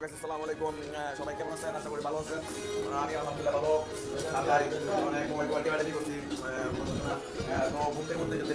আসসালামু আলাইকুম। সবাই কেমন আছেন? আশা করি ভালো আছেন। আমি আলহামদুলিল্লাহ ভালো। মোবাইল কোয়ালিটি করছি। তো যেতে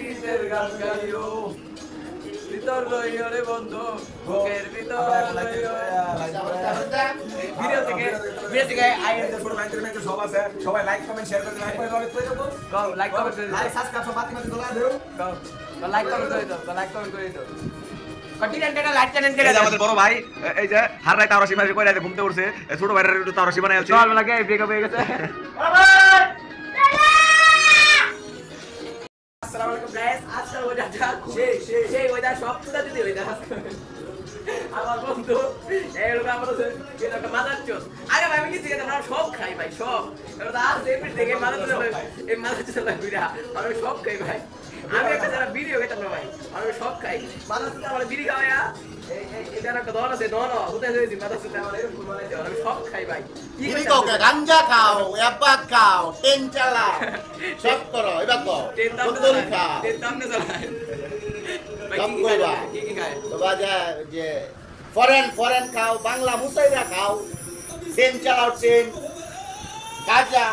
গীতের গান গাইও ভিতর লইও রে বন্ধু বুকের ভিতর লইও ভিডিও থেকে ভিডিও থেকে আই সবাই লাইক কমেন্ট শেয়ার করে লাইক করে দাও গো লাইক কমেন্ট করে লাইক সাবস্ক্রাইব সব বাতি বাতি তোলা দেও। গো লাইক কমেন্ট করে দাও লাইক কমেন্ট করে দাও কন্টিনেন্ট এটা লাইক চ্যানেল করে এই যে দাও আমাদের বড় ভাই এই যে হার রায় তারসি মাসি ঘুমতে উঠছে ছোট ভাইয়ের একটু তারসি বানাই আছে। চল লাগে ব্রেকআপ হয়ে গেছে। আসসালামু আজকাল ওইটা সেই সেই। ওইটা সব পুরা যদি ওইটা আমার বন্ধু এরকম আমার একটা মাদার চোদ। আরে ভাই আমি কি জিজ্ঞাসা আমরা সব খাই ভাই সব। এবার আর সেপিট থেকে মাদার চোদ এই মাদার চোদ বিড়া। আমি সব খাই ভাই। আমি একটা যারা খেতাম না ভাই আমি সব খাই। মাদার চোদ আমার বিড়ি খাওয়া গাঞ্জা খাও এব্বা খাও টেন চালাও সব করো এবার ট্রেন বোতল খাও। ট্রেন সব যে যে ফরেন ফরেন খাও বাংলা মুসাইরা খাও ট্রেন চালাও ট্রেন গাঁজা।